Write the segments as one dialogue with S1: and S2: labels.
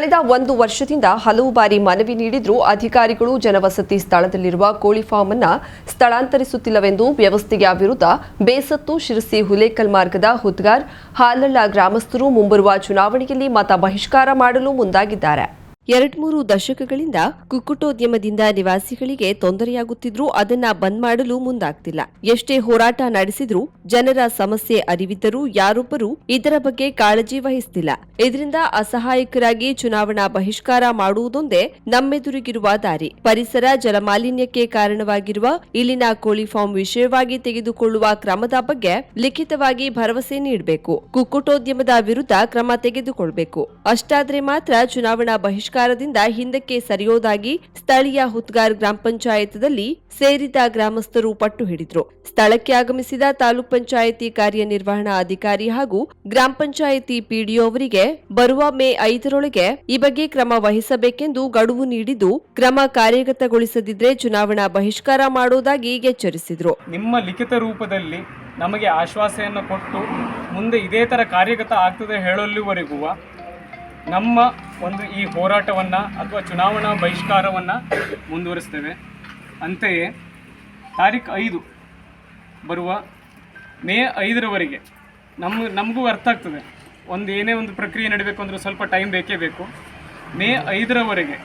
S1: ಕಳೆದ ಒಂದು ವರ್ಷದಿಂದ ಹಲವು ಬಾರಿ ಮನವಿ ನೀಡಿದರೂ ಅಧಿಕಾರಿಗಳು ಜನವಸತಿ ಸ್ಥಳದಲ್ಲಿರುವ ಕೋಳಿ ಫಾರ್ಮ್ ಅನ್ನು ಸ್ಥಳಾಂತರಿಸುತ್ತಿಲ್ಲವೆಂದು ವ್ಯವಸ್ಥೆಯ ವಿರುದ್ಧ ಬೇಸತ್ತು, ಶಿರಸಿ, ಹುಲೇಕಲ್ ಮಾರ್ಗದ ಹುದ್ಗಾರ್, ಹಾಲಳ್ಳ ಗ್ರಾಮಸ್ಥರು ಮುಂಬರುವ ಚುನಾವಣೆಯಲ್ಲಿ ಮತ ಬಹಿಷ್ಕಾರ ಮಾಡಲು ಮುಂದಾಗಿದ್ದಾರೆ. ಎರಡ್ಮೂರು ದಶಕಗಳಿಂದ ಕುಕ್ಕುಟೋದ್ಯಮದಿಂದ ನಿವಾಸಿಗಳಿಗೆ ತೊಂದರೆಯಾಗುತ್ತಿದ್ರೂ ಅದನ್ನ ಬಂದ್ ಮಾಡಲು ಮುಂದಾಗ್ತಿಲ್ಲ. ಎಷ್ಟೇ ಹೋರಾಟ ನಡೆಸಿದ್ರೂ ಜನರ ಸಮಸ್ಯೆ ಅರಿವಿದ್ದರೂ ಯಾರೊಬ್ಬರೂ ಇದರ ಬಗ್ಗೆ ಕಾಳಜಿ ವಹಿಸ್ತಿಲ್ಲ. ಇದರಿಂದ ಅಸಹಾಯಕರಾಗಿ ಚುನಾವಣಾ ಬಹಿಷ್ಕಾರ ಮಾಡುವುದೊಂದೇ ನಮ್ಮೆದುರಿಗಿರುವ ದಾರಿ. ಪರಿಸರ ಜಲಮಾಲಿನ್ಯಕ್ಕೆ ಕಾರಣವಾಗಿರುವ ಇಲ್ಲಿನ ಕೋಳಿ ಫಾರ್ಮ್ ವಿಷಯವಾಗಿ ತೆಗೆದುಕೊಳ್ಳುವ ಕ್ರಮದ ಬಗ್ಗೆ ಲಿಖಿತವಾಗಿ ಭರವಸೆ ನೀಡಬೇಕು. ಕುಕ್ಕುಟೋದ್ಯಮದ ವಿರುದ್ಧ ಕ್ರಮ ತೆಗೆದುಕೊಳ್ಬೇಕು. ಅಷ್ಟಾದ್ರೆ ಮಾತ್ರ ಚುನಾವಣಾ ಬಹಿಷ್ಕಾರದಿಂದ ಹಿಂದಕ್ಕೆ ಸರಿಯೋದಾಗಿ ಸ್ಥಳೀಯ ಹುತ್ಗಾರ್ ಗ್ರಾಮ ಪಂಚಾಯತ್ದಲ್ಲಿ ಸೇರಿದ ಗ್ರಾಮಸ್ಥರು ಪಟ್ಟು ಹಿಡಿದ್ರು. ಸ್ಥಳಕ್ಕೆ ಆಗಮಿಸಿದ ತಾಲೂಕ್ ಪಂಚಾಯಿತಿ ಕಾರ್ಯನಿರ್ವಹಣಾ ಅಧಿಕಾರಿ ಹಾಗೂ ಗ್ರಾಮ ಪಂಚಾಯಿತಿ ಪಿಡಿಒ ಅವರಿಗೆ ಬರುವ ಮೇ ಐದರೊಳಗೆ ಈ ಬಗ್ಗೆ ಕ್ರಮ ವಹಿಸಬೇಕೆಂದು ಗಡುವು ನೀಡಿದ್ದು, ಕ್ರಮ ಕಾರ್ಯಗತಗೊಳಿಸದಿದ್ರೆ ಚುನಾವಣಾ ಬಹಿಷ್ಕಾರ ಮಾಡೋದಾಗಿ ಎಚ್ಚರಿಸಿದ್ರು.
S2: ನಿಮ್ಮ ಲಿಖಿತ ರೂಪದಲ್ಲಿ ನಮಗೆ ಆಶ್ವಾಸೆಯನ್ನು ಕೊಟ್ಟು ಮುಂದೆ ಇದೇ ತರ ಕಾರ್ಯಗತ ಆಗ್ತದೆ ಹೇಳಲಿವರೆಗೂ ನಮ್ಮ ಒಂದು ಈ ಹೋರಾಟವನ್ನು ಅಥವಾ ಚುನಾವಣಾ ಬಹಿಷ್ಕಾರವನ್ನು ಮುಂದುವರಿಸ್ತೇವೆ. ಅಂತೆಯೇ ತಾರೀಖು ಐದು ಬರುವ ಮೇ ಐದರವರೆಗೆ ನಮ್ಮ ನಮಗೂ ಅರ್ಥ ಆಗ್ತದೆ. ಒಂದು ಏನೇ ಒಂದು ಪ್ರಕ್ರಿಯೆ ನಡೀಬೇಕು ಅಂದರೂ ಸ್ವಲ್ಪ ಟೈಮ್ ಬೇಕೇ ಬೇಕು. ಮೇ ಐದರವರೆಗೆ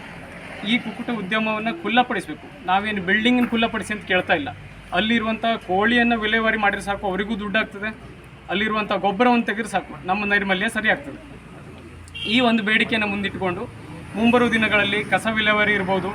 S2: ಈ ಕುಕ್ಕುಟ ಉದ್ಯಮವನ್ನು ಖುಲ್ಲಪಡಿಸಬೇಕು. ನಾವೇನು ಬಿಲ್ಡಿಂಗನ್ನು ಖುಲ್ಲಪಡಿಸಿ ಅಂತ ಕೇಳ್ತಾ ಇಲ್ಲ. ಅಲ್ಲಿರುವಂಥ ಕೋಳಿಯನ್ನು ವಿಲೇವಾರಿ ಮಾಡಿದ್ರೆ ಸಾಕು, ಅವರಿಗೂ ದುಡ್ಡಾಗ್ತದೆ ಅಲ್ಲಿರುವಂಥ ಗೊಬ್ಬರವನ್ನು ತೆಗೆದ್ರೆ ಸಾಕು. ನಮ್ಮ ನೈರ್ಮಲ್ಯ ಸರಿ ಆಗ್ತದೆ ಈ ಒಂದು ಬೇಡಿಕೆಯನ್ನು ಮುಂದಿಟ್ಟುಕೊಂಡು ಮುಂಬರುವ ದಿನಗಳಲ್ಲಿ ಕಸ ವಿಲೇವಾರಿ ಇರ್ಬೋದು,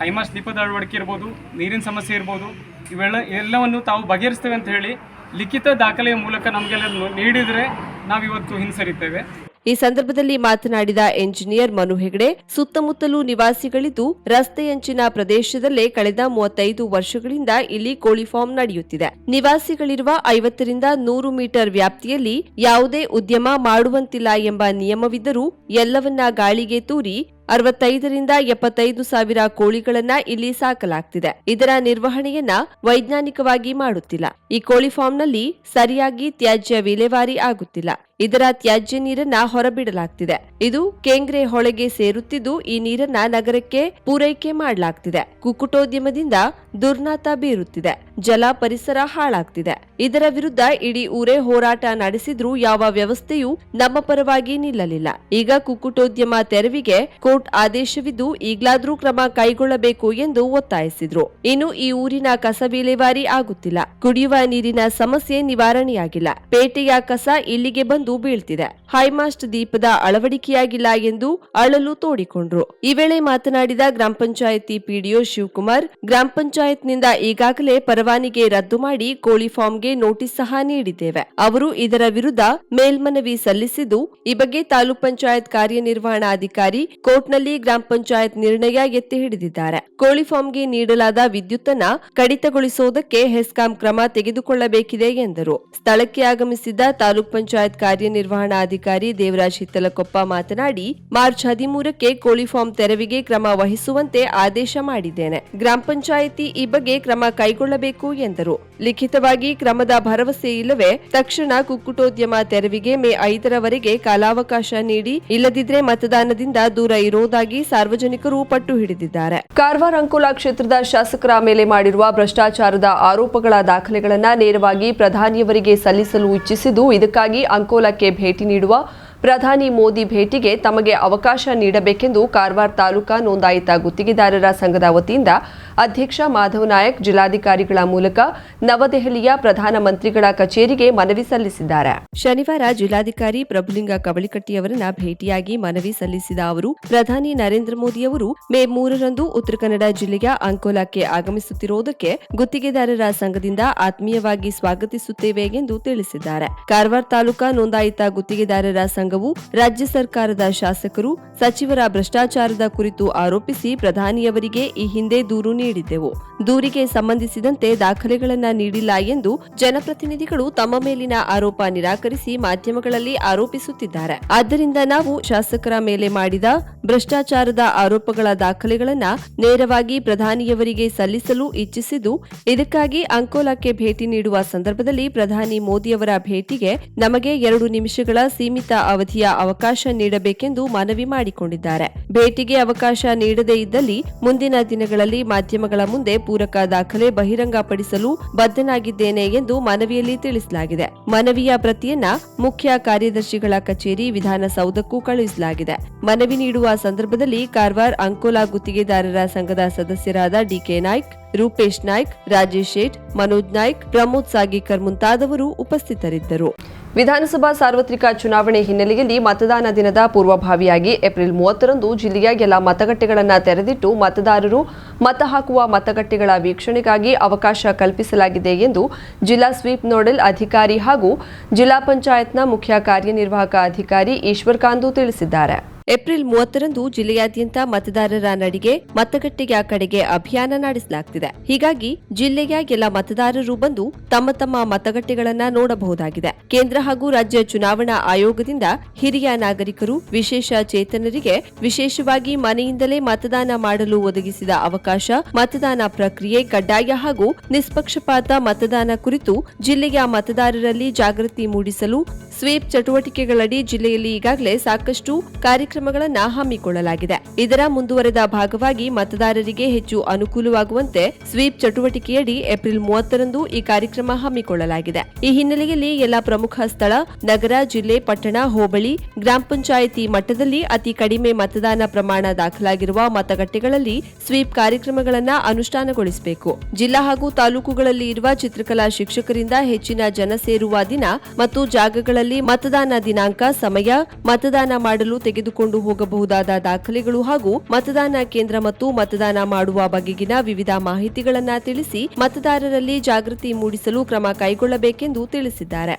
S2: ಹೈಮಾಸ್ ದೀಪದ ಅಳವಡಿಕೆ ಇರ್ಬೋದು, ನೀರಿನ ಸಮಸ್ಯೆ ಇರ್ಬೋದು, ಇವೆಲ್ಲ ಎಲ್ಲವನ್ನು ತಾವು ಬಗೆಹರಿಸ್ತೇವೆ ಅಂತ ಹೇಳಿ ಲಿಖಿತ ದಾಖಲೆಯ ಮೂಲಕ ನಮಗೆಲ್ಲ ನೀಡಿದರೆ ನಾವಿವತ್ತು ಹಿಂಸರಿತೇವೆ
S1: ಈ ಸಂದರ್ಭದಲ್ಲಿ ಮಾತನಾಡಿದ ಎಂಜಿನಿಯರ್ ಮನು ಹೆಗಡೆ, ಸುತ್ತಮುತ್ತಲೂ ನಿವಾಸಿಗಳಿದ್ದು ರಸ್ತೆಯಂಚಿನ ಪ್ರದೇಶದಲ್ಲೇ ಕಳೆದ ಮೂವತ್ತೈದು ವರ್ಷಗಳಿಂದ ಇಲ್ಲಿ ಕೋಳಿ ಫಾರ್ಮ್ ನಡೆಯುತ್ತಿದೆ. ನಿವಾಸಿಗಳಿರುವ ಐವತ್ತರಿಂದ ನೂರು ಮೀಟರ್ ವ್ಯಾಪ್ತಿಯಲ್ಲಿ ಯಾವುದೇ ಉದ್ಯಮ ಮಾಡುವಂತಿಲ್ಲ ಎಂಬ ನಿಯಮವಿದ್ದರೂ ಎಲ್ಲವನ್ನ ಗಾಳಿಗೆ ತೂರಿ ಅರವತ್ತೈದರಿಂದ ಎಪ್ಪತ್ತೈದು ಸಾವಿರ ಕೋಳಿಗಳನ್ನ ಇಲ್ಲಿ ಸಾಕಲಾಗ್ತಿದೆ. ಇದರ ನಿರ್ವಹಣೆಯನ್ನ ವೈಜ್ಞಾನಿಕವಾಗಿ ಮಾಡುತ್ತಿಲ್ಲ. ಈ ಕೋಳಿ ಫಾರ್ಮ್ನಲ್ಲಿ ಸರಿಯಾಗಿ ತ್ಯಾಜ್ಯ ವಿಲೇವಾರಿ ಆಗುತ್ತಿಲ್ಲ. ಇದರ ತ್ಯಾಜ್ಯ ನೀರನ್ನ ಹೊರಬಿಡಲಾಗ್ತಿದೆ. ಇದು ಕೇಂಗ್ರೆ ಹೊಳೆಗೆ ಸೇರುತ್ತಿದ್ದು ಈ ನೀರನ್ನ ನಗರಕ್ಕೆ ಪೂರೈಕೆ ಮಾಡಲಾಗ್ತಿದೆ. ಕುಕುಟೋದ್ಯಮದಿಂದ ದುರ್ನಾತ ಬೀರುತ್ತಿದೆ. ಜಲ ಪರಿಸರ ಹಾಳಾಗ್ತಿದೆ. ಇದರ ವಿರುದ್ಧ ಇಡೀ ಊರೇ ಹೋರಾಟ ನಡೆಸಿದ್ರೂ ಯಾವ ವ್ಯವಸ್ಥೆಯೂ ನಮ್ಮ ಪರವಾಗಿ ನಿಲ್ಲಲಿಲ್ಲ. ಈಗ ಕುಕ್ಕುಟೋದ್ಯಮ ತೆರವಿಗೆ ಕೋರ್ಟ್ ಆದೇಶವಿದ್ದು ಈಗಲಾದರೂ ಕ್ರಮ ಕೈಗೊಳ್ಳಬೇಕು ಎಂದು ಒತ್ತಾಯಿಸಿದ್ರು. ಇನ್ನು ಈ ಊರಿನ ಕಸ ವಿಲೇವಾರಿ ಆಗುತ್ತಿಲ್ಲ. ಕುಡಿಯುವ ನೀರಿನ ಸಮಸ್ಯೆ ನಿವಾರಣೆಯಾಗಿಲ್ಲ. ಪೇಟೆಯ ಕಸ ಇಲ್ಲಿಗೆ ಬಂದು ಬೀಳ್ತಿದೆ. ಹೈಮಾಸ್ಟ್ ದೀಪದ ಅಳವಡಿಕೆಯಾಗಿಲ್ಲ ಎಂದು ಅಳಲು ತೋಡಿಕೊಂಡ್ರು. ಈ ವೇಳೆ ಮಾತನಾಡಿದ ಗ್ರಾಮ ಪಂಚಾಯಿತಿ ಪಿಡಿಒ ಶಿವಕುಮಾರ್, ಗ್ರಾಮ ಪಂಚಾಯತ್ನಿಂದ ಈಗಾಗಲೇ ಪರವಾನಿಗೆ ರದ್ದು ಮಾಡಿ ಕೋಳಿ ಫಾರ್ಮ್ಗೆ ನೋಟಿಸ್ ಸಹ ನೀಡಿದ್ದೇವೆ. ಅವರು ಇದರ ವಿರುದ್ಧ ಮೇಲ್ಮನವಿ ಸಲ್ಲಿಸಿದ್ದು, ಈ ಬಗ್ಗೆ ತಾಲೂಕ್ ಪಂಚಾಯತ್ ಕಾರ್ಯನಿರ್ವಹಣಾಧಿಕಾರಿ ಕೋರ್ಟ್ನಲ್ಲಿ ಗ್ರಾಮ ಪಂಚಾಯತ್ ನಿರ್ಣಯ ಎತ್ತಿ ಹಿಡಿದಿದ್ದಾರೆ. ಕೋಳಿ ಫಾರ್ಮ್ಗೆ ನೀಡಲಾದ ವಿದ್ಯುತ್ತನ್ನ ಕಡಿತಗೊಳಿಸುವುದಕ್ಕೆ ಹೆಸ್ಕಾಂ ಕ್ರಮ ತೆಗೆದುಕೊಳ್ಳಬೇಕಿದೆ ಎಂದರು. ಸ್ಥಳಕ್ಕೆ ಆಗಮಿಸಿದ್ದ ತಾಲೂಕ್ ಪಂಚಾಯತ್ ಕಾರ್ಯನಿರ್ವಹಣಾಧಿಕಾರಿ ದೇವರಾಜ್ ಹಿತ್ತಲಕೊಪ್ಪ ಮಾತನಾಡಿ, ಮಾರ್ಚ್ ಹದಿಮೂರಕ್ಕೆ ಕೋಳಿ ಫಾರ್ಮ್ ತೆರವಿಗೆ ಕ್ರಮ ವಹಿಸುವಂತೆ ಆದೇಶ ಮಾಡಿದ್ದೇನೆ. ಗ್ರಾಮ ಪಂಚಾಯಿತಿ ಈ ಬಗ್ಗೆ ಕ್ರಮ ಕೈಗೊಳ್ಳಬೇಕು ಎಂದರು. ಲಿಖಿತವಾಗಿ ಕ್ರಮದ ಭರವಸೆ ಇಲ್ಲವೇ ತಕ್ಷಣ ಕುಕ್ಕುಟೋದ್ಯಮ ತೆರವಿಗೆ ಮೇ ಐದರವರೆಗೆ ಕಾಲಾವಕಾಶ ನೀಡಿ, ಇಲ್ಲದಿದ್ರೆ ಮತದಾನದಿಂದ ದೂರ ಇರುವುದಾಗಿ ಸಾರ್ವಜನಿಕರು ಪಟ್ಟು ಹಿಡಿದಿದ್ದಾರೆ. ಕಾರವಾರ ಅಂಕೋಲಾ ಕ್ಷೇತ್ರದ ಶಾಸಕರ ಮೇಲೆ ಮಾಡಿರುವ ಭ್ರಷ್ಟಾಚಾರದ ಆರೋಪಗಳ ದಾಖಲೆಗಳನ್ನು ನೇರವಾಗಿ ಪ್ರಧಾನಿಯವರಿಗೆ ಸಲ್ಲಿಸಲು ಇಚ್ಛಿಸಿದ್ದು, ಇದಕ್ಕಾಗಿ ಅಂಕೋಲಾಕ್ಕೆ ಭೇಟಿ ನೀಡುವ ಪ್ರಧಾನಿ ಮೋದಿ ಭೇಟಿಗೆ ತಮಗೆ ಅವಕಾಶ ನೀಡಬೇಕೆಂದು ಕಾರವಾರ ತಾಲೂಕಾ ನೋಂದಾಯಿತ ಗುತ್ತಿಗೆದಾರರ ಸಂಘದ ವತಿಯಿಂದ ಅಧ್ಯಕ್ಷ ಮಾಧವ್ ನಾಯಕ್ ಜಿಲ್ಲಾಧಿಕಾರಿಗಳ ಮೂಲಕ ನವದೆಹಲಿಯ ಪ್ರಧಾನಮಂತ್ರಿಗಳ ಕಚೇರಿಗೆ ಮನವಿ ಸಲ್ಲಿಸಿದ್ದಾರೆ. ಶನಿವಾರ ಜಿಲ್ಲಾಧಿಕಾರಿ ಪ್ರಭುಲಿಂಗ ಕವಳಿಕಟ್ಟಿಯವರನ್ನ ಭೇಟಿಯಾಗಿ ಮನವಿ ಸಲ್ಲಿಸಿದ ಅವರು, ಪ್ರಧಾನಿ ನರೇಂದ್ರ ಮೋದಿ ಅವರು ಮೇ ಮೂರರಂದು ಉತ್ತರ ಕನ್ನಡ ಜಿಲ್ಲೆಯ ಅಂಕೋಲಾಕ್ಕೆ ಆಗಮಿಸುತ್ತಿರುವುದಕ್ಕೆ ಗುತ್ತಿಗೆದಾರರ ಸಂಘದಿಂದ ಆತ್ಮೀಯವಾಗಿ ಸ್ವಾಗತಿಸುತ್ತೇವೆ ಎಂದು ತಿಳಿಸಿದ್ದಾರೆ. ಕಾರವಾರ ತಾಲೂಕಾ ನೋಂದಾಯಿತ ಗುತ್ತಿಗೆದಾರರ ಸಂಘವು ರಾಜ್ಯ ಸರ್ಕಾರದ ಶಾಸಕರು, ಸಚಿವರ ಭ್ರಷ್ಟಾಚಾರದ ಕುರಿತು ಆರೋಪಿಸಿ ಪ್ರಧಾನಿಯವರಿಗೆ ಈ ಹಿಂದೆ ದೂರು ನೀಡಿದ್ದೆವು. ದೂರಿಗೆ ಸಂಬಂಧಿಸಿದಂತೆ ದಾಖಲೆಗಳನ್ನ ನೀಡಿಲ್ಲ ಎಂದು ಜನಪ್ರತಿನಿಧಿಗಳು ತಮ್ಮ ಮೇಲಿನ ಆರೋಪ ನಿರಾಕರಿಸಿ ಮಾಧ್ಯಮಗಳಲ್ಲಿ ಆರೋಪಿಸುತ್ತಿದ್ದಾರೆ. ಆದ್ದರಿಂದ ನಾವು ಶಾಸಕರ ಮೇಲೆ ಮಾಡಿದ ಭ್ರಷ್ಟಾಚಾರದ ಆರೋಪಗಳ ದಾಖಲೆಗಳನ್ನ ನೇರವಾಗಿ ಪ್ರಧಾನಿಯವರಿಗೆ ಸಲ್ಲಿಸಲು ಇಚ್ಛಿಸಿದ್ದು, ಇದಕ್ಕಾಗಿ ಅಂಕೋಲಾಕ್ಕೆ ಭೇಟಿ ನೀಡುವ ಸಂದರ್ಭದಲ್ಲಿ ಪ್ರಧಾನಿ ಮೋದಿಯವರ ಭೇಟಿಗೆ ನಮಗೆ ಎರಡು ನಿಮಿಷಗಳ ಸೀಮಿತ ಕಾಲಾವಧಿಯ ಅವಕಾಶ ನೀಡಬೇಕೆಂದು ಮನವಿ ಮಾಡಿಕೊಂಡಿದ್ದಾರೆ. ಭೇಟಿಗೆ ಅವಕಾಶ ನೀಡದೇ ಇದ್ದಲ್ಲಿ ಮುಂದಿನ ದಿನಗಳಲ್ಲಿ ಮಾಧ್ಯಮಗಳ ಮುಂದೆ ಪೂರಕ ದಾಖಲೆ ಬಹಿರಂಗಪಡಿಸಲು ಬದ್ಧನಾಗಿದ್ದೇನೆ ಎಂದು ಮನವಿಯಲ್ಲಿ ತಿಳಿಸಲಾಗಿದೆ. ಮನವಿಯ ಪ್ರತಿಯನ್ನ ಮುಖ್ಯ ಕಾರ್ಯದರ್ಶಿಗಳ ಕಚೇರಿ ವಿಧಾನಸೌಧಕ್ಕೂ ಕಳುಹಿಸಲಾಗಿದೆ. ಮನವಿ ನೀಡುವ ಸಂದರ್ಭದಲ್ಲಿ ಕಾರವಾರ ಅಂಕೋಲಾ ಗುತ್ತಿಗೆದಾರರ ಸಂಘದ ಸದಸ್ಯರಾದ ಡಿಕೆ ನಾಯ್ಕ್, ರೂಪೇಶ್ ನಾಯ್ಕ್, ರಾಜೇಶ್ ಶೇಟ್, ಮನೋಜ್ ನಾಯ್ಕ್, ಪ್ರಮೋದ್ ಸಾಗೀಕರ್ ಮುಂತಾದವರು ಉಪಸ್ಥಿತರಿದ್ದರು. ವಿಧಾನಸಭಾ ಸಾರ್ವತ್ರಿಕ ಚುನಾವಣೆ ಹಿನ್ನೆಲೆಯಲ್ಲಿ ಮತದಾನ ದಿನದ ಪೂರ್ವಭಾವಿಯಾಗಿ ಏಪ್ರಿಲ್ ಮೂವತ್ತರಂದು ಜಿಲ್ಲೆಯ ಎಲ್ಲ ಮತಗಟ್ಟೆಗಳನ್ನು ತೆರೆದಿಟ್ಟು ಮತದಾರರು ಮತ ಹಾಕುವ ಮತಗಟ್ಟೆಗಳ ವೀಕ್ಷಣೆಗಾಗಿ ಅವಕಾಶ ಕಲ್ಪಿಸಲಾಗಿದೆ ಎಂದು ಜಿಲ್ಲಾ ಸ್ವೀಪ್ ನೋಡಲ್ ಅಧಿಕಾರಿ ಹಾಗೂ ಜಿಲ್ಲಾ ಪಂಚಾಯತ್ನ ಮುಖ್ಯ ಕಾರ್ಯನಿರ್ವಾಹಕ ಅಧಿಕಾರಿ ಈಶ್ವರ್ ಕಾಂದು ತಿಳಿಸಿದ್ದಾರೆ. ಏಪ್ರಿಲ್ ಮೂವತ್ತರಂದು ಜಿಲ್ಲೆಯಾದ್ಯಂತ ಮತದಾರರ ನಡಿಗೆ ಮತಗಟ್ಟೆಯ ಕಡೆಗೆ ಅಭಿಯಾನ ನಡೆಸಲಾಗುತ್ತಿದೆ ಹೀಗಾಗಿ ಜಿಲ್ಲೆಯ ಎಲ್ಲ ಮತದಾರರು ಬಂದು ತಮ್ಮ ತಮ್ಮ ಮತಗಟ್ಟೆಗಳನ್ನ ನೋಡಬಹುದಾಗಿದೆ. ಕೇಂದ್ರ ಹಾಗೂ ರಾಜ್ಯ ಚುನಾವಣಾ ಆಯೋಗದಿಂದ ಹಿರಿಯ ನಾಗರಿಕರು, ವಿಶೇಷ ಚೇತನರಿಗೆ ವಿಶೇಷವಾಗಿ ಮನೆಯಿಂದಲೇ ಮತದಾನ ಮಾಡಲು ಒದಗಿಸಿದ ಅವಕಾಶ, ಮತದಾನ ಪ್ರಕ್ರಿಯೆ ಕಡ್ಡಾಯ ಹಾಗೂ ನಿಷ್ಪಕ್ಷಪಾತ ಮತದಾನ ಕುರಿತು ಜಿಲ್ಲೆಯ ಮತದಾರರಲ್ಲಿ ಜಾಗೃತಿ ಮೂಡಿಸಲು ಸ್ವೀಪ್ ಚಟುವಟಿಕೆಗಳಡಿ ಜಿಲ್ಲೆಯಲ್ಲಿ ಈಗಾಗಲೇ ಸಾಕಷ್ಟು ಕಾರ್ಯಕ್ರಮಗಳನ್ನು ಹಮ್ಮಿಕೊಳ್ಳಲಾಗಿದೆ. ಇದರ ಮುಂದುವರೆದ ಭಾಗವಾಗಿ ಮತದಾರರಿಗೆ ಹೆಚ್ಚು ಅನುಕೂಲವಾಗುವಂತೆ ಸ್ವೀಪ್ ಚಟುವಟಿಕೆಯಡಿ ಏಪ್ರಿಲ್ ಮೂವತ್ತರಂದು ಈ ಕಾರ್ಯಕ್ರಮ ಹಮ್ಮಿಕೊಳ್ಳಲಾಗಿದೆ. ಈ ಹಿನ್ನೆಲೆಯಲ್ಲಿ ಎಲ್ಲ ಪ್ರಮುಖ ಸ್ಥಳ, ನಗರ, ಜಿಲ್ಲೆ, ಪಟ್ಟಣ, ಹೋಬಳಿ, ಗ್ರಾಮ ಪಂಚಾಯಿತಿ ಮಟ್ಟದಲ್ಲಿ ಅತಿ ಕಡಿಮೆ ಮತದಾನ ಪ್ರಮಾಣ ದಾಖಲಾಗಿರುವ ಮತಗಟ್ಟೆಗಳಲ್ಲಿ ಸ್ವೀಪ್ ಕಾರ್ಯಕ್ರಮಗಳನ್ನು ಅನುಷ್ಠಾನಗೊಳಿಸಬೇಕು. ಜಿಲ್ಲಾ ಹಾಗೂ ತಾಲೂಕುಗಳಲ್ಲಿ ಇರುವ ಚಿತ್ರಕಲಾ ಶಿಕ್ಷಕರಿಂದ ಹೆಚ್ಚಿನ ಜನ ಸೇರುವ ದಿನ ಮತ್ತು ಜಾಗಗಳಲ್ಲಿ ಮತದಾನ ದಿನಾಂಕ, ಸಮಯ, ಮತದಾನ ಮಾಡಲು ತೆಗೆದುಕೊಂಡು ಹೋಗಬಹುದಾದ ದಾಖಲೆಗಳು ಹಾಗೂ ಮತದಾನ ಕೇಂದ್ರ ಮತ್ತು ಮತದಾನ ಮಾಡುವ ಬಗೆಗಿನ ವಿವಿಧ ಮಾಹಿತಿಗಳನ್ನು ತಿಳಿಸಿ ಮತದಾರರಲ್ಲಿ ಜಾಗೃತಿ ಮೂಡಿಸಲು ಕ್ರಮ ಕೈಗೊಳ್ಳಬೇಕೆಂದು ತಿಳಿಸಿದ್ದಾರೆ.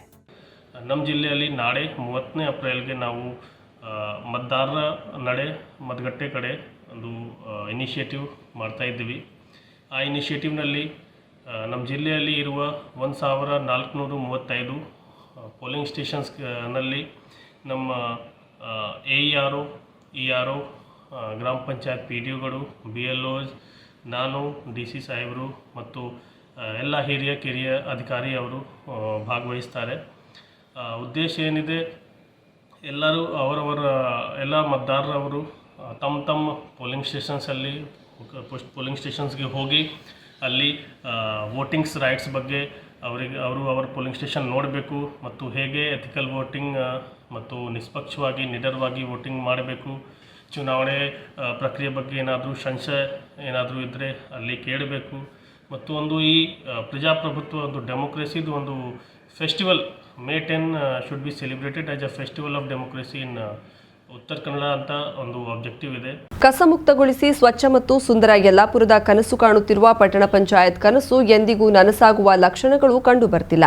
S3: ನಮ್ಮ ಜಿಲ್ಲೆಯಲ್ಲಿ ನಾಳೆ ಮೂವತ್ತನೇ ಏಪ್ರಿಲ್ಗೆ ನಾವು ಮತದಾರರ ನಡೆ, ಮತಗಟ್ಟೆ ಕಡೆ ಒಂದು ಇನಿಷಿಯೇಟಿವ್ ಮಾಡ್ತಾ ಇದ್ದೀವಿ. ಆ ಇನಿಷಿಯೇಟಿವ್ನಲ್ಲಿ ನಮ್ಮ ಜಿಲ್ಲೆಯಲ್ಲಿ ಇರುವ ಒಂದು ಸಾವಿರ ನಾಲ್ಕುನೂರು ಮೂವತ್ತೈದು ಪೋಲಿಂಗ್ ಸ್ಟೇಷನ್ಸ್ನಲ್ಲಿ ನಮ್ಮ A E R O, E R O ಗ್ರಾಮ ಪಂಚಾಯತ್ ಪಿ ಡಿ ಒಗಳು, ಬಿ ಎಲ್ ಒಸ್ ನಾನು, ಡಿ ಸಿ ಸಾಹೇಬರು ಮತ್ತು ಎಲ್ಲ ಹಿರಿಯ ಕಿರಿಯ ಅಧಿಕಾರಿ ಅವರು ಭಾಗವಹಿಸ್ತಾರೆ. ಉದ್ದೇಶ ಏನಿದೆ? ಎಲ್ಲರೂ ಅವರವರ, ಎಲ್ಲ ಮತದಾರರವರು ತಮ್ಮ ತಮ್ಮ ಪೋಲಿಂಗ್ ಸ್ಟೇಷನ್ಸಲ್ಲಿ ಪೋಲಿಂಗ್ ಸ್ಟೇಷನ್ಸ್ಗೆ ಹೋಗಿ ಅಲ್ಲಿ ವೋಟಿಂಗ್ಸ್ ರೈಟ್ಸ್ ಬಗ್ಗೆ ಅವರಿಗೆ ಅವರು ಅವರ ಪೋಲಿಂಗ್ ಸ್ಟೇಷನ್ ನೋಡಬೇಕು ಮತ್ತು ಹೇಗೆ ಎಥಿಕಲ್ ವೋಟಿಂಗ್ ಮತ್ತು ನಿಷ್ಪಕ್ಷವಾಗಿ, ನಿಡರವಾಗಿ ವೋಟಿಂಗ್ ಮಾಡಬೇಕು. ಚುನಾವಣೆ ಪ್ರಕ್ರಿಯೆ ಬಗ್ಗೆ ಏನಾದರೂ ಸಂಶಯ ಏನಾದರೂ ಇದ್ದರೆ ಅಲ್ಲಿ ಕೇಳಬೇಕು. ಮತ್ತು ಒಂದು ಈ ಪ್ರಜಾಪ್ರಭುತ್ವ, ಒಂದು ಡೆಮೋಕ್ರೆಸಿದು ಒಂದು festival May ten should be celebrated as a festival of democracy in Uttara Kannada ಅಂತ ಒಂದು ಆಬ್ಜೆಕ್ಟಿವ್ ಇದೆ.
S1: ಕಸ ಮುಕ್ತಗೊಳಿಸಿ ಸ್ವಚ್ಛ ಮತ್ತು ಸುಂದರ ಯಲ್ಲಾಪುರದ ಕನಸು ಕಾಣುತ್ತಿರುವ ಪಟ್ಟಣ ಪಂಚಾಯತ್ ಕನಸು ಎಂದಿಗೂ ನನಸಾಗುವ ಲಕ್ಷಣಗಳು ಕಂಡುಬರ್ತಿಲ್ಲ.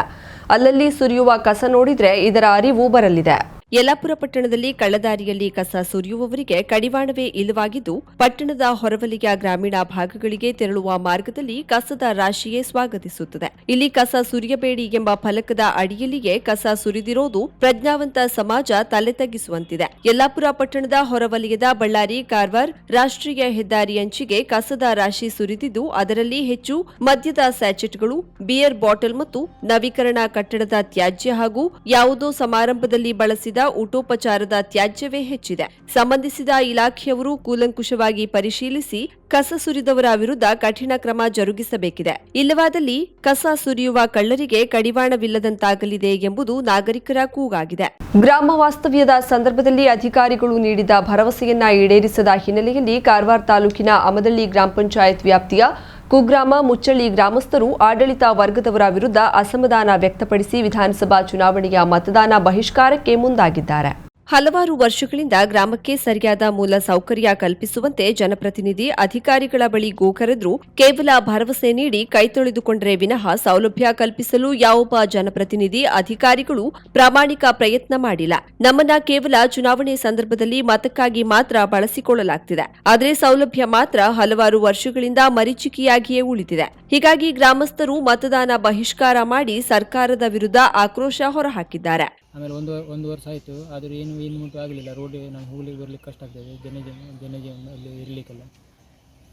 S1: ಅಲ್ಲಲ್ಲಿ ಸುರಿಯುವ ಕಸ ನೋಡಿದ್ರೆ ಇದರ ಅರಿವು ಬರಲಿದೆ. ಯಲ್ಲಾಪುರ ಪಟ್ಟಣದಲ್ಲಿ ಕಳ್ಳದಾರಿಯಲ್ಲಿ ಕಸ ಸುರಿಯುವವರಿಗೆ ಕಡಿವಾಣವೇ ಇಲ್ಲವಾಗಿದ್ದು, ಪಟ್ಟಣದ ಹೊರವಲಿಯ ಗ್ರಾಮೀಣ ಭಾಗಗಳಿಗೆ ತೆರಳುವ ಮಾರ್ಗದಲ್ಲಿ ಕಸದ ರಾಶಿಯೇ ಸ್ವಾಗತಿಸುತ್ತದೆ. ಇಲ್ಲಿ ಕಸ ಸುರಿಯಬೇಡಿ ಎಂಬ ಫಲಕದ ಅಡಿಯಲ್ಲಿಯೇ ಕಸ ಸುರಿದಿರೋದು ಪ್ರಜ್ಞಾವಂತ ಸಮಾಜ ತಲೆ ತಗ್ಗಿಸುವಂತಿದೆ ಯಲ್ಲಾಪುರ ಪಟ್ಟಣದ ಹೊರವಲಯದ ಬಳ್ಳಾರಿ, ಕಾರವಾರ ರಾಷ್ಟ್ರೀಯ ಹೆದ್ದಾರಿ ಅಂಚಿಗೆ ಕಸದ ರಾಶಿ ಸುರಿದಿದ್ದು, ಅದರಲ್ಲಿ ಹೆಚ್ಚು ಮದ್ಯದ ಸ್ಯಾಚೆಟ್ಗಳು, ಬಿಯರ್ ಬಾಟಲ್ ಮತ್ತು ನವೀಕರಣ ಕಟ್ಟಡದ ತ್ಯಾಜ್ಯ ಹಾಗೂ ಯಾವುದೋ ಸಮಾರಂಭದಲ್ಲಿ ಬಳಸಿದ ಊಟೋಪಚಾರದ ತ್ಯಾಜ್ಯವೇ ಹೆಚ್ಚಿದೆ. ಸಂಬಂಧಿಸಿದ ಇಲಾಖೆಯವರು ಕೂಲಂಕುಷವಾಗಿ ಪರಿಶೀಲಿಸಿ ಕಸ ಸುರಿದವರ ವಿರುದ್ಧ ಕಠಿಣ ಕ್ರಮ ಜರುಗಿಸಬೇಕಿದೆ. ಇಲ್ಲವಾದಲ್ಲಿ ಕಸ ಸುರಿಯುವ ಕಳ್ಳರಿಗೆ ಕಡಿವಾಣವಿಲ್ಲದಂತಾಗಲಿದೆ ಎಂಬುದು ನಾಗರಿಕರ ಕೂಗಾಗಿದೆ. ಗ್ರಾಮ ವಾಸ್ತವ್ಯದ ಸಂದರ್ಭದಲ್ಲಿ ಅಧಿಕಾರಿಗಳು ನೀಡಿದ ಭರವಸೆಯನ್ನ ಈಡೇರಿಸದ ಹಿನ್ನೆಲೆಯಲ್ಲಿ ಕಾರವಾರ ತಾಲೂಕಿನ ಅಮದಳ್ಳಿ ಗ್ರಾಮ ಪಂಚಾಯತ್ ವ್ಯಾಪ್ತಿಯ ಕುಗ್ರಾಮ ಮುಚ್ಚಳ್ಳಿ ಗ್ರಾಮಸ್ಥರು ಆಡಳಿತ ವರ್ಗದವರ ವಿರುದ್ಧ ಅಸಮಾಧಾನ ವ್ಯಕ್ತಪಡಿಸಿ ವಿಧಾನಸಭಾ ಚುನಾವಣೆಯ ಮತದಾನ ಬಹಿಷ್ಕಾರಕ್ಕೆ ಮುಂದಾಗಿದ್ದಾರೆ. ಹಲವಾರು ವರ್ಷಗಳಿಂದ ಗ್ರಾಮಕ್ಕೆ ಸರಿಯಾದ ಮೂಲ ಸೌಕರ್ಯ ಕಲ್ಪಿಸುವಂತೆ ಜನಪ್ರತಿನಿಧಿ, ಅಧಿಕಾರಿಗಳ ಬಳಿ ಗೋಕರೆದ್ರು ಕೇವಲ ಭರವಸೆ ನೀಡಿ ಕೈತೊಳೆದುಕೊಂಡರೆ ವಿನಃ ಸೌಲಭ್ಯ ಕಲ್ಪಿಸಲು ಯಾವೊಬ್ಬ ಜನಪ್ರತಿನಿಧಿ, ಅಧಿಕಾರಿಗಳು ಪ್ರಾಮಾಣಿಕ ಪ್ರಯತ್ನ ಮಾಡಿಲ್ಲ. ನಮ್ಮನ್ನ ಕೇವಲ ಚುನಾವಣೆ ಸಂದರ್ಭದಲ್ಲಿ ಮತಕ್ಕಾಗಿ ಮಾತ್ರ ಬಳಸಿಕೊಳ್ಳಲಾಗ್ತಿದೆ. ಆದರೆ ಸೌಲಭ್ಯ ಮಾತ್ರ ಹಲವಾರು ವರ್ಷಗಳಿಂದ ಮರೀಚಿಕೆಯಾಗಿಯೇ ಉಳಿದಿದೆ. ಹೀಗಾಗಿ ಗ್ರಾಮಸ್ಥರು ಮತದಾನ ಬಹಿಷ್ಕಾರ ಮಾಡಿ ಸರ್ಕಾರದ ವಿರುದ್ಧ ಆಕ್ರೋಶ ಹೊರಹಾಕಿದ್ದಾರೆ.
S4: ಆಮೇಲೆ ಒಂದು ಒಂದು ವರ್ಷ ಆಯಿತು, ಆದರೂ ಏನು ಏನು ಮುಟ್ಟು ಆಗಲಿಲ್ಲ. ರೋಡ್ ನಾವು ಹೋಗ್ಲಿಕ್ಕೆ, ಬರ್ಲಿಕ್ಕೆ ಕಷ್ಟ ಆಗ್ತದೆ. ಜನ ಜನಜೀವನ ಅಲ್ಲಿ ಇರಲಿಕ್ಕೆಲ್ಲ.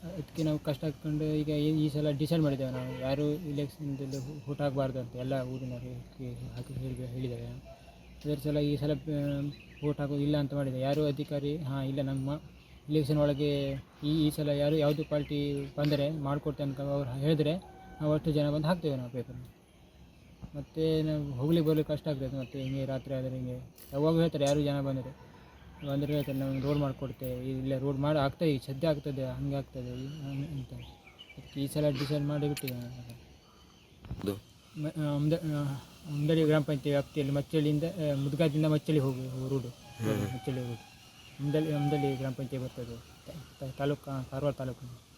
S4: ಅದಕ್ಕೆ ನಾವು ಕಷ್ಟ ಹಾಕ್ಕೊಂಡು ಈಗ ಈ- ಸಲ ಡಿಸೈಡ್ ಮಾಡಿದ್ದೇವೆ ನಾವು. ಯಾರು ಇಲೆಕ್ಷನ್ದಲ್ಲಿ ಹಾಕಬಾರ್ದು ಅಂತ ಎಲ್ಲ ಊರಿನವರು ಹಾಕಿ ಹೇಳಿ ಹೇಳಿದ್ದಾರೆ ಅದರ ಸಲ ಈ ಸಲ ಓಟ್ ಹಾಕೋದು ಇಲ್ಲ ಅಂತ ಮಾಡಿದೆ ಯಾರು ಅಧಿಕಾರಿ, ಹಾಂ, ಇಲ್ಲ. ನಮ್ಮ ಇಲೆಕ್ಷನ್ ಒಳಗೆ ಈ ಈ ಸಲ ಯಾರು ಯಾವುದು ಪಾರ್ಟಿ ಬಂದರೆ ಮಾಡಿಕೊಡ್ತೇನೆ ಅಂತ ಅವ್ರು ಹೇಳಿದ್ರೆ, ನಾವು ಅಷ್ಟು ಜನ ಬಂದು ಹಾಕ್ತೇವೆ ನಾವು ಪೇಪರ್ ಮತ್ತು ನಾವು ಹೋಗ್ಲಿಕ್ಕೆ ಬರ್ಲಿಕ್ಕೆ ಕಷ್ಟ ಆಗ್ತದೆ ಮತ್ತೆ ಹಿಂಗೆ ರಾತ್ರಿ ಆದರೆ ಹಿಂಗೆ. ಯಾವಾಗ ಹೇಳ್ತಾರೆ ಯಾರು ಜನ ಬಂದರೆ. ಬಂದರೆ ಹೇಳ್ತಾರೆ ನಾವು ರೋಡ್ ಮಾಡಿಕೊಡ್ತೇವೆ ಇಲ್ಲ ರೋಡ್ ಮಾಡಿ ಆಗ್ತಾ ಈಗ ಸದ್ಯ ಆಗ್ತದೆ ಹಂಗೆ ಆಗ್ತದೆ ಅಂತ. ಈ ಸಲ ಡಿಸೈಡ್ ಮಾಡಿ ಬಿಟ್ಟಿದ್ದೇನೆ ನಾನು. ಮ- ಆ, ಅಮ್ದ- ಗ್ರಾಮ ಪಂಚಾಯತಿ ವ್ಯಾಪ್ತಿಯಲ್ಲಿ ಮಚ್ಚಳ್ಳಿಯಿಂದ ಮುದ್ಗಾದಿಂದ ಮಚ್ಚಳ್ಳಿ ಹೋಗಿ ರೋಡು ಮಚ್ಚಳ್ಳಿ ರೋಡ್ ಅಮ್ದಳ್ಳಿ ಅಮ್ದಳ್ಳಿ ಗ್ರಾಮ ಪಂಚಾಯತಿ ಬರ್ತದೆ. ತಾಲೂಕು ಕಾರವಾರ ತಾಲೂಕು.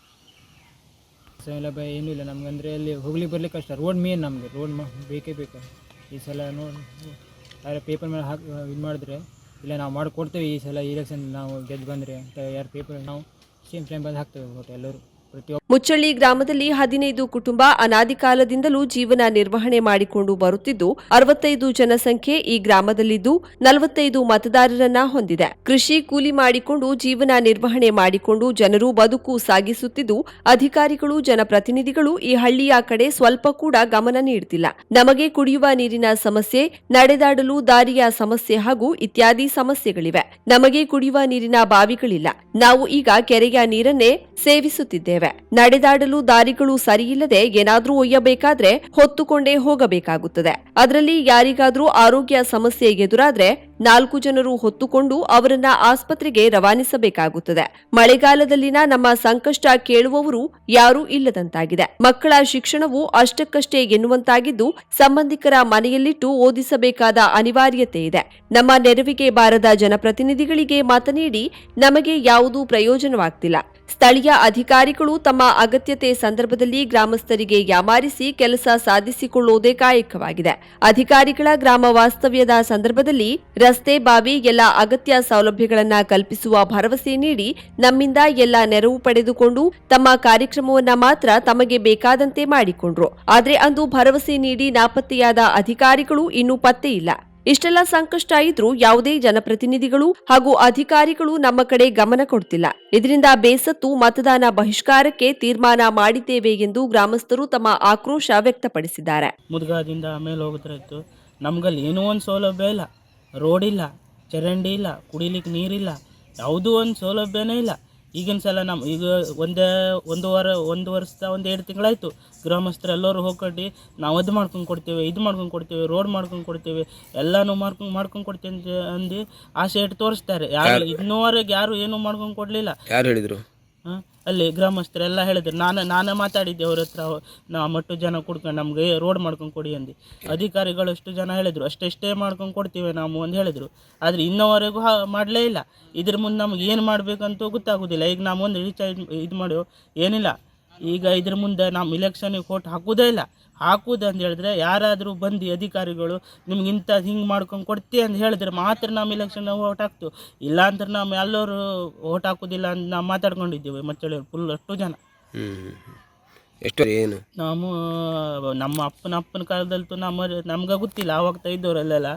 S4: ಸೌಲಭ್ಯ ಏನೂ ಇಲ್ಲ. ನಮ್ಗೆ ಅಂದರೆ ಅಲ್ಲಿ ಹೋಗ್ಲಿಕ್ಕೆ ಬರ್ಲಿಕ್ಕೆ ಕಷ್ಟ. ರೋಡ್ ಮೇನ್ ನಮಗೆ. ರೋಡ್ ಮ ಬೇಕೇ ಬೇಕು. ಈ ಸಲ ನೋಡಿ ಪೇಪರ್ ಮೇಲೆ ಹಾಕಿ ಇದು ಮಾಡಿದ್ರೆ, ಇಲ್ಲ ನಾವು ಮಾಡಿಕೊಡ್ತೇವೆ ಈ ಸಲ ಇಲೆಕ್ಷನ್ ನಾವು ಗೆದ್ದು ಬಂದರೆ ಯಾರು ಪೇಪರ್ ನಾವು ಸೇಮ್ ಟೈಮ್ ಬಂದು ಹಾಕ್ತೇವೆ. ಎಲ್ಲರೂ ಪ್ರತಿಯೊಬ್ಬರು
S1: ಮುಚ್ಚಳ್ಳಿ ಗ್ರಾಮದಲ್ಲಿ ಹದಿನೈದು ಕುಟುಂಬ ಅನಾದಿ ಕಾಲದಿಂದಲೂ ಜೀವನ ನಿರ್ವಹಣೆ ಮಾಡಿಕೊಂಡು ಬರುತ್ತಿದ್ದು, ಅರವತ್ತೈದು ಜನಸಂಖ್ಯೆ ಈ ಗ್ರಾಮದಲ್ಲಿದ್ದು, ನಲವತ್ತೈದು ಮತದಾರರನ್ನ ಹೊಂದಿದೆ. ಕೃಷಿ ಕೂಲಿ ಮಾಡಿಕೊಂಡು ಜೀವನ ನಿರ್ವಹಣೆ ಮಾಡಿಕೊಂಡು ಜನರು ಬದುಕು ಸಾಗಿಸುತ್ತಿದ್ದು, ಅಧಿಕಾರಿಗಳು, ಜನಪ್ರತಿನಿಧಿಗಳು ಈ ಹಳ್ಳಿಯ ಕಡೆ ಸ್ವಲ್ಪ ಕೂಡ ಗಮನ ನೀಡುತ್ತಿಲ್ಲ ನಮಗೆ ಕುಡಿಯುವ ನೀರಿನ ಸಮಸ್ಯೆ, ನಡೆದಾಡಲು ದಾರಿಯ ಸಮಸ್ಯೆ ಹಾಗೂ ಇತ್ಯಾದಿ ಸಮಸ್ಯೆಗಳಿವೆ. ನಮಗೆ ಕುಡಿಯುವ ನೀರಿನ ಬಾವಿಗಳಿಲ್ಲ. ನಾವು ಈಗ ಕೆರೆಯ ನೀರನ್ನೇ ಸೇವಿಸುತ್ತಿದ್ದೇವೆ. ನಡೆದಾಡಲು ದಾರಿಗಳು ಸರಿಯಿಲ್ಲದೆ ಏನಾದ್ರೂ ಒಯ್ಯಬೇಕಾದ್ರೆ ಹೊತ್ತುಕೊಂಡೇ ಹೋಗಬೇಕಾಗುತ್ತದೆ. ಅದರಲ್ಲಿ ಯಾರಿಗಾದ್ರೂ ಆರೋಗ್ಯ ಸಮಸ್ಯೆ ಎದುರಾದ್ರೆ ನಾಲ್ಕು ಜನರು ಹೊತ್ತುಕೊಂಡು ಅವರನ್ನ ಆಸ್ಪತ್ರೆಗೆ ರವಾನಿಸಬೇಕಾಗುತ್ತದೆ. ಮಳೆಗಾಲದಲ್ಲಿನ ನಮ್ಮ ಸಂಕಷ್ಟ ಕೇಳುವವರು ಯಾರೂ ಇಲ್ಲದಂತಾಗಿದೆ. ಮಕ್ಕಳ ಶಿಕ್ಷಣವು ಅಷ್ಟಕ್ಕಷ್ಟೇ ಎನ್ನುವಂತಾಗಿದ್ದು ಸಂಬಂಧಿಕರ ಮನೆಯಲ್ಲಿಟ್ಟು ಓದಿಸಬೇಕಾದ ಅನಿವಾರ್ಯತೆ ಇದೆ. ನಮ್ಮ ನೆರವಿಗೆ ಬಾರದ ಜನಪ್ರತಿನಿಧಿಗಳಿಗೆ ಮತ ನೀಡಿ ನಮಗೆ ಯಾವುದೂ ಪ್ರಯೋಜನವಾಗ್ತಿಲ್ಲ. ಸ್ಥಳೀಯ ಅಧಿಕಾರಿಗಳು ತಮ್ಮ ಅಗತ್ಯತೆ ಸಂದರ್ಭದಲ್ಲಿ ಗ್ರಾಮಸ್ಥರಿಗೆ ಯಾಮಾರಿಸಿ ಕೆಲಸ ಸಾಧಿಸಿಕೊಳ್ಳುವುದೇ ಕಾಯಕವಾಗಿದೆ. ಅಧಿಕಾರಿಗಳ ಗ್ರಾಮ ವಾಸ್ತವ್ಯದ ಸಂದರ್ಭದಲ್ಲಿ ರಸ್ತೆ ಬಾವಿ ಎಲ್ಲ ಅಗತ್ಯ ಸೌಲಭ್ಯಗಳನ್ನು ಕಲ್ಪಿಸುವ ಭರವಸೆ ನೀಡಿ ನಮ್ಮಿಂದ ಎಲ್ಲ ನೆರವು ಪಡೆದುಕೊಂಡು ತಮ್ಮ ಕಾರ್ಯಕ್ರಮವನ್ನ ಮಾತ್ರ ತಮಗೆ ಬೇಕಾದಂತೆ ಮಾಡಿಕೊಂಡ್ರು. ಆದರೆ ಅಂದು ಭರವಸೆ ನೀಡಿ ನಾಪತ್ತೆಯಾದ ಅಧಿಕಾರಿಗಳು ಇನ್ನೂ ಪತ್ತೆ ಇಲ್ಲ. ಇಷ್ಟೆಲ್ಲ ಸಂಕಷ್ಟ ಇದ್ರೂ ಯಾವುದೇ ಜನಪ್ರತಿನಿಧಿಗಳು ಹಾಗೂ ಅಧಿಕಾರಿಗಳು ನಮ್ಮ ಕಡೆ ಗಮನ ಕೊಡ್ತಿಲ್ಲ. ಇದರಿಂದ ಬೇಸತ್ತು ಮತದಾನ ಬಹಿಷ್ಕಾರಕ್ಕೆ ತೀರ್ಮಾನ ಮಾಡಿದ್ದೇವೆ ಎಂದು ಗ್ರಾಮಸ್ಥರು ತಮ್ಮ ಆಕ್ರೋಶ ವ್ಯಕ್ತಪಡಿಸಿದ್ದಾರೆ.
S5: ಮುದ್ಗಾದಿಂದ ಆಮೇಲೆ ಹೋಗುತ್ತಿತ್ತು ನಮ್ಗಲ್ಲಿ ಏನೂ ಒಂದು ಸೌಲಭ್ಯ ಇಲ್ಲ. ರೋಡ್ ಇಲ್ಲ ಚರಂಡಿ ಇಲ್ಲ ಕುಡಿಲಿಕ್ಕೆ ನೀರಿಲ್ಲ ಯಾವುದೂ ಒಂದು ಸೌಲಭ್ಯನೇ ಇಲ್ಲ. ಈಗಿನ ಸಲ ನಮ್ಮ ಈಗ ಒಂದೇ ಒಂದು ವಾರ ಒಂದು ವರ್ಷದ ಒಂದು ಎರಡು ತಿಂಗಳಾಯಿತು. ಗ್ರಾಮಸ್ಥರು ಎಲ್ಲರೂ ಹೋಗ್ಕೊಂಡು ನಾವು ಅದು ಮಾಡ್ಕೊಂಡು ಕೊಡ್ತೇವೆ ಇದು ಮಾಡ್ಕೊಂಡು ಕೊಡ್ತೇವೆ ರೋಡ್ ಮಾಡ್ಕೊಂಡು ಕೊಡ್ತೇವೆ ಎಲ್ಲನೂ ಮಾಡ್ಕೊಂಡು ಮಾಡ್ಕೊಂಡು ಕೊಡ್ತೇವೆ ಅಂತ ಅಂದು ಆಸೆ ಇಟ್ಟು ತೋರಿಸ್ತಾರೆ. ಯಾರು ಇನ್ನೂವರೆಗೆ ಯಾರು ಏನೂ ಮಾಡ್ಕೊಂಡು ಕೊಡಲಿಲ್ಲ.
S6: ಯಾರು ಹೇಳಿದರು?
S5: ಹ? ಅಲ್ಲಿ ಗ್ರಾಮಸ್ಥರೆಲ್ಲ ಹೇಳಿದ್ರು, ನಾನು, ನಾನೇ ಮಾತಾಡಿದ್ದೆ ಅವ್ರ ಹತ್ರ, ನಾ ಮಟ್ಟು ಜನ ಕುಡ್ಕೊಂಡು ನಮಗೆ ರೋಡ್ ಮಾಡ್ಕೊಂಡು ಕೊಡಿ ಅಂದು. ಅಧಿಕಾರಿಗಳು ಅಷ್ಟು ಜನ ಹೇಳಿದರು ಅಷ್ಟೆಷ್ಟೇ ಮಾಡ್ಕೊಂಡು ಕೊಡ್ತೀವಿ ನಾವು ಅಂತ ಹೇಳಿದರು. ಆದರೆ ಇನ್ನೋವರೆಗೂ ಮಾಡಲೇ ಇಲ್ಲ. ಇದ್ರ ಮುಂದೆ ನಮ್ಗೆ ಏನು ಮಾಡಬೇಕಂತೂ ಗೊತ್ತಾಗೋದಿಲ್ಲ. ಈಗ ನಾವು ಒಂದು ರೀಚಾರ್ಜ್ ಇದು ಮಾಡೋ ಏನಿಲ್ಲ. ಈಗ ಇದ್ರ ಮುಂದೆ ನಮ್ಮ ಇಲೆಕ್ಷನಿಗೆ ಕೊಟ್ಟು ಹಾಕೋದೇ ಇಲ್ಲ. ಹಾಕುದು ಅಂತ ಹೇಳಿದ್ರೆ ಯಾರಾದರೂ ಬಂದು ಅಧಿಕಾರಿಗಳು ನಿಮ್ಗೆ ಇಂಥ ಹಿಂಗೆ ಮಾಡ್ಕೊಂಡು ಕೊಡ್ತಿ ಅಂತ ಹೇಳಿದ್ರೆ ಮಾತ್ರ ನಾವು ಇಲೆಕ್ಷನ್ ವೋಟ್ ಹಾಕ್ತೀವಿ. ಇಲ್ಲ ಅಂದ್ರೆ ನಾವು ಎಲ್ಲರೂ ವೋಟ್ ಹಾಕೋದಿಲ್ಲ ಅಂತ ನಾವು ಮಾತಾಡ್ಕೊಂಡಿದ್ದೀವಿ ಮತ್ತೆ ಫುಲ್ ಅಷ್ಟು ಜನ.
S6: ಎಷ್ಟು ಏನು?
S5: ನಾವು ನಮ್ಮ ಅಪ್ಪನ ಅಪ್ಪನ ಕಾಲದಲ್ಲಿ ನಮ್ಮ ನಮ್ಗೆ ಗೊತ್ತಿಲ್ಲ ಆವಾಗ ಇದ್ದವರಲ್ಲೆಲ್ಲ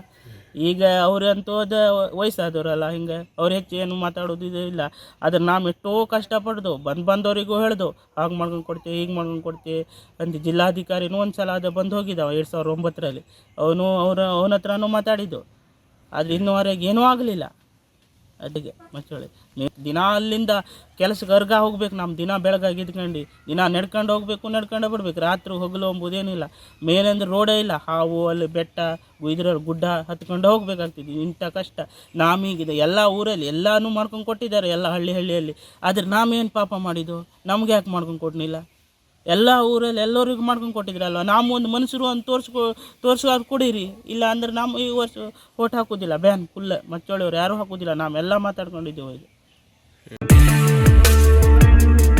S5: ಈಗ ಅವರಂತೂ ಅದು ವಯಸ್ಸಾದವರಲ್ಲ, ಹಿಂಗೆ ಅವ್ರು ಹೆಚ್ಚು ಏನು ಮಾತಾಡೋದು ಇದು ಇಲ್ಲ. ಆದ್ರೆ ನಾವು ಎಷ್ಟೋ ಕಷ್ಟಪಡ್ದು, ಬಂದು ಬಂದವರಿಗೂ ಹೇಳ್ದು, ಹಾಗೆ ಮಾಡ್ಕೊಂಡು ಕೊಡ್ತೀವಿ ಹೀಗೆ ಮಾಡ್ಕೊಂಡು ಕೊಡ್ತೀವಿ ಅಂತ ಜಿಲ್ಲಾಧಿಕಾರಿನೂ ಒಂದು ಸಲ ಅದು ಬಂದು ಹೋಗಿದ್ದಾವೆ ಎರಡು ಸಾವಿರದ ಒಂಬತ್ತರಲ್ಲಿ. ಅವನು ಅವರ ಅವನ ಹತ್ರನೂ ಮಾತಾಡಿದ್ದು. ಆದರೆ ಇನ್ನೂವರೆಗೆ ಏನೂ ಆಗಲಿಲ್ಲ. ಅದಕ್ಕೆ ಮಚ್ಚಳಿ ದಿನ ಅಲ್ಲಿಂದ ಕೆಲಸಕ್ಕೆ ಅರ್ಗ ಹೋಗ್ಬೇಕು ನಮ್ಮ ದಿನ ಬೆಳಗಾಗಿ ಇದ್ಕೊಂಡು, ದಿನ ನಡ್ಕೊಂಡು ಹೋಗ್ಬೇಕು, ನಡ್ಕೊಂಡು ಬಿಡ್ಬೇಕು, ರಾತ್ರಿ ಹೋಗಲು ಅಂಬುದೇನಿಲ್ಲ ಮೇಲೆಂದ್ರೆ ರೋಡೇ ಇಲ್ಲ, ಹಾವು, ಅಲ್ಲಿ ಬೆಟ್ಟ ಇದ್ರ ಗುಡ್ಡ ಹತ್ಕೊಂಡು ಹೋಗ್ಬೇಕಾಗ್ತಿದ್ವಿ ಇಂಥ ಕಷ್ಟ. ನಾಮೀಗಿದೆ, ಎಲ್ಲ ಊರಲ್ಲಿ ಎಲ್ಲನೂ ಮಾಡ್ಕೊಂಡು ಕೊಟ್ಟಿದ್ದಾರೆ, ಎಲ್ಲ ಹಳ್ಳಿ ಹಳ್ಳಿಯಲ್ಲಿ. ಆದರೆ ನಾವೇನು ಪಾಪ ಮಾಡಿದ್ದು? ನಮ್ಗೆ ಯಾಕೆ ಮಾಡ್ಕೊಂಡು ಕೊಡ್ನಿಲ್ಲ ಎಲ್ಲ ಊರಲ್ಲಿ ಎಲ್ಲರಿಗೂ ಮಾಡ್ಕೊಂಡು ಕೊಟ್ಟಿದ್ರಲ್ವ? ನಾವು ಒಂದು ಮನುಷ್ಯರು ಅಂತ ತೋರಿಸ್ಕೊ ತೋರಿಸೋದು ಕೊಡಿರಿ. ಇಲ್ಲ ಅಂದ್ರೆ ನಮ್ಮ ಈ ವರ್ಷ ಓಟ್ ಹಾಕೋದಿಲ್ಲ. ಬ್ಯಾನ್ ಫುಲ್ ಮಚ್ಚೋಳಿಯವ್ರು ಯಾರೂ ಹಾಕೋದಿಲ್ಲ. ನಾವೆಲ್ಲ ಮಾತಾಡ್ಕೊಂಡಿದ್ದೇವೆ ಇದು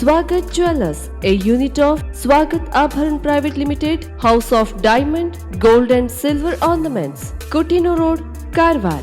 S1: Swagat Jewelers, a unit of Swagat Abharan Private Limited, House of Diamond, Gold and Silver Ornaments, Kotino Road, Karwar.